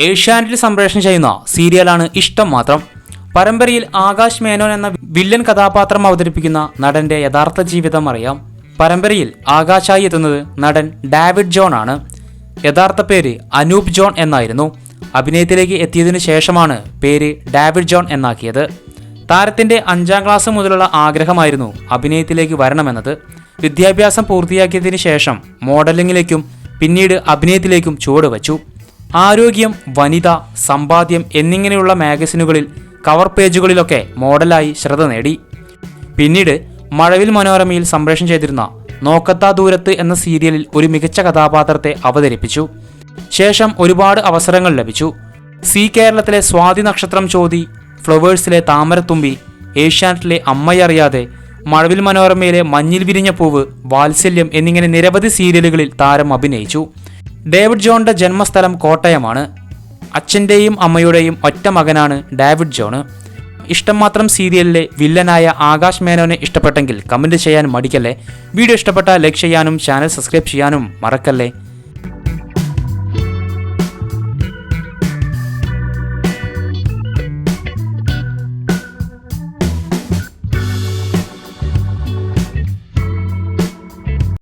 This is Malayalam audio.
ഏഷ്യാനെറ്റിൽ സംപ്രേഷണം ചെയ്യുന്ന സീരിയലാണ് ഇഷ്ടം മാത്രം. പരമ്പരയിൽ ആകാശ് മേനോൻ എന്ന വില്ലൻ കഥാപാത്രം അവതരിപ്പിക്കുന്ന നടന്റെ യഥാർത്ഥ ജീവിതം അറിയാം. പരമ്പരയിൽ ആകാശായി എത്തുന്നത് നടൻ ഡാവിഡ് ജോൺ ആണ്. യഥാർത്ഥ പേര് അനൂപ് ജോൺ എന്നായിരുന്നു. അഭിനയത്തിലേക്ക് എത്തിയതിനു ശേഷമാണ് പേര് ഡാവിഡ് ജോൺ എന്നാക്കിയത്. താരത്തിന്റെ അഞ്ചാം ക്ലാസ് മുതലുള്ള ആഗ്രഹമായിരുന്നു അഭിനയത്തിലേക്ക് വരണമെന്നത്. വിദ്യാഭ്യാസം പൂർത്തിയാക്കിയതിനു ശേഷം മോഡലിംഗിലേക്കും പിന്നീട് അഭിനയത്തിലേക്കും ചുവടുവച്ചു ആരോഗ്യം വനിത സമ്പാദ്യം എന്നിങ്ങനെയുള്ള മാഗസിനുകളിൽ കവർ പേജുകളിലൊക്കെ മോഡലായി ശ്രദ്ധ നേടി. പിന്നീട് മഴവിൽ മനോരമയിൽ സംപ്രേഷണം ചെയ്തിരുന്ന നോക്കത്താ ദൂരത്ത് എന്ന സീരിയലിൽ ഒരു മികച്ച കഥാപാത്രത്തെ അവതരിപ്പിച്ചു. ശേഷം ഒരുപാട് അവസരങ്ങൾ ലഭിച്ചു. സി കേരളത്തിലെ സ്വാതി നക്ഷത്രം ചോതി ഫ്ലവേഴ്സിലെ താമരത്തുമ്പി ഏഷ്യാനെറ്റിലെ അമ്മയറിയാതെ മഴവിൽ മനോരമയിലെ മഞ്ഞിൽ വിരിഞ്ഞ പൂവ് വാത്സല്യം എന്നിങ്ങനെ നിരവധി സീരിയലുകളിൽ താരം അഭിനയിച്ചു. ഡേവിഡ് ജോണിന്റെ ജന്മസ്ഥലം കോട്ടയമാണ്. അച്ഛന്റെയും അമ്മയുടെയും ഒറ്റ മകനാണ് ഡേവിഡ് ജോണ്. ഇഷ്ടം മാത്രം സീരിയലിലെ വില്ലനായ ആകാശ് മേനോനെ ഇഷ്ടപ്പെട്ടെങ്കിൽ കമന്റ് ചെയ്യാൻ മടിക്കല്ലേ? വീഡിയോ ഇഷ്ടപ്പെട്ടാൽ ലൈക്ക് ചെയ്യാനും ചാനൽ സബ്സ്ക്രൈബ് ചെയ്യാനും മറക്കല്ലേ?